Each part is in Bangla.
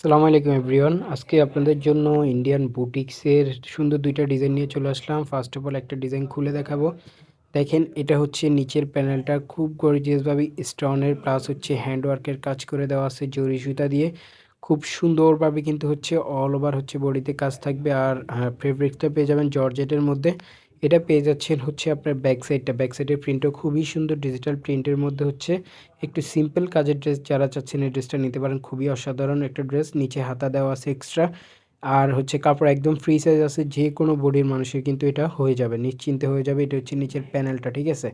সালামু আলাইকুম এভরিওয়ান। আজকে আপনাদের জন্য ইন্ডিয়ান বুটিক্সের সুন্দর দুইটা ডিজাইন নিয়ে চলে আসলাম। ফার্স্ট অফ অল একটা ডিজাইন খুলে দেখাবো। দেখেন, এটা হচ্ছে নিচের প্যানেলটা খুব গর্জিয়াসভাবে স্টোনের প্লাস হচ্ছে হ্যান্ডওয়ার্কের কাজ করে দেওয়া আছে জরি সুতা দিয়ে। খুব সুন্দরভাবে কিন্তু হচ্ছে অল ওভার হচ্ছে বডিতে কাজ থাকবে। আর ফেব্রিকটা পেয়ে যাবেন জর্জেটের মধ্যে। এটা পেয়ে যাচ্ছেন হচ্ছে আপনার ব্যাক সাইডটা ব্যাক প্রিন্টও খুবই সুন্দর ডিজিটাল প্রিন্টের মধ্যে হচ্ছে একটু সিম্পল কাজের ড্রেস যারা চাচ্ছেন এই ড্রেসটা নিতে পারেন। খুবই অসাধারণ একটা ড্রেস নিচে হাতা দেওয়া আছে এক্সট্রা আর হচ্ছে কাপড় একদম ফ্রি সাইজ আছে যে কোনো বডির মানুষের কিন্তু এটা হয়ে যাবে, নিশ্চিন্তে হয়ে যাবে। এটা হচ্ছে নিচের প্যানেলটা ঠিক আছে?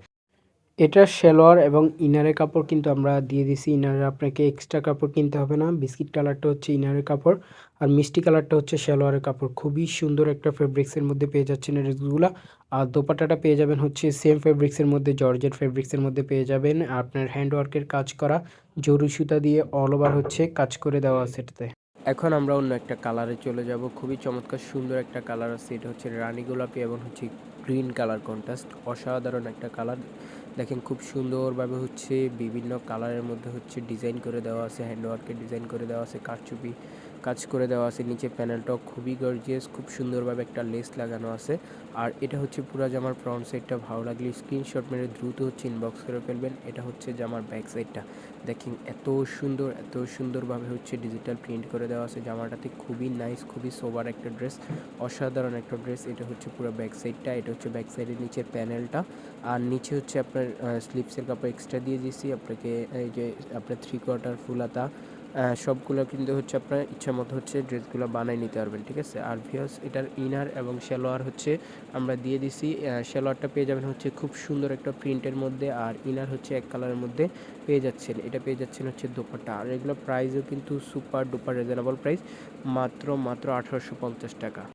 এটা সেলোয়ার এবং ইনারের কাপড় কিন্তু আমরা দিয়ে দিছি। ইনারে আপনাকে এক্সট্রা কাপড় কিনতে হবে না। বিস্কিট কালারটা হচ্ছে ইনারের কাপড় আর মিষ্টি কালারটা হচ্ছে সেলোয়ারের কাপড়। খুবই সুন্দর একটা ফেব্রিক্সের মধ্যে পেয়ে যাচ্ছেন ড্রেসগুলো। আর দোপাটাটা পেয়ে যাবেন হচ্ছে সেম ফেব্রিক্সের মধ্যে, জর্জেট ফেব্রিক্সের মধ্যে পেয়ে যাবেন। আপনার হ্যান্ডওয়ার্কের কাজ করা জরু সুতা দিয়ে অল ওভার হচ্ছে কাজ করে দেওয়া এটাতে। এখন আমরা অন্য একটা কালারে চলে যাব। খুবই চমৎকার সুন্দর একটা কালার আছে। এটা হচ্ছে রানী গোলাপি এবং হচ্ছে গ্রিন কালার কন্ট্রাস্ট, অসাধারণ একটা কালার। দেখেন খুব সুন্দরভাবে হচ্ছে বিভিন্ন কালারের মধ্যে হচ্ছে ডিজাইন করে দেওয়া আছে হ্যান্ডওয়ার্কের ডিজাইন করে দেওয়া আছে, কারচুপি কাজ করে দেওয়া আছে, নিচে প্যানেলটাও খুবই গর্জিয়াস খুব সুন্দরভাবে একটা লেস লাগানো আছে। আর এটা হচ্ছে পুরো জামার ফ্রন্ট সাইডটা ভালো লাগলে স্ক্রিনশট মেরে দ্রুত হচ্ছে ইনবক্স করে ফেলবেন। এটা হচ্ছে জামার ব্যাক সাইডটা দেখেন এত সুন্দর, এত সুন্দরভাবে হচ্ছে ডিজিটাল প্রিন্ট করে দেওয়া আছে জামাটাতে। খুবই নাইস খুবই সোবার একটা ড্রেস অসাধারণ একটা ড্রেস এটা হচ্ছে পুরো ব্যাক সাইডটা এটা হচ্ছে ব্যাক সাইডের নিচের প্যানেলটা আর নিচে হচ্ছে আপনার স্লিপসের কাপড় এক্সট্রা দিয়ে দিয়েছি। আপনাকে এই যে আপনার থ্রি কোয়ার্টার ফুলাতা সবগুলো কিন্তু হচ্ছে আপনার ইচ্ছা মতো হচ্ছে ড্রেসগুলো বানাই নিতে পারবেন, ঠিক আছে? আর ভিওস এটার ইনার এবং সালোয়ার হচ্ছে আমরা দিয়ে দিছি। সালোয়ারটা পেয়ে যাবেন হচ্ছে খুব সুন্দর একটা প্রিন্টের মধ্যে। আর ইনার হচ্ছে এক কালারের মধ্যে পেয়ে যাচ্ছেন। এটা পেয়ে যাচ্ছেন হচ্ছে দোপাট্টা। আর এগুলো প্রাইসও কিন্তু সুপার ডুপার রিজনেবল প্রাইস মাত্র মাত্র আঠারোশো পঞ্চাশ টাকা।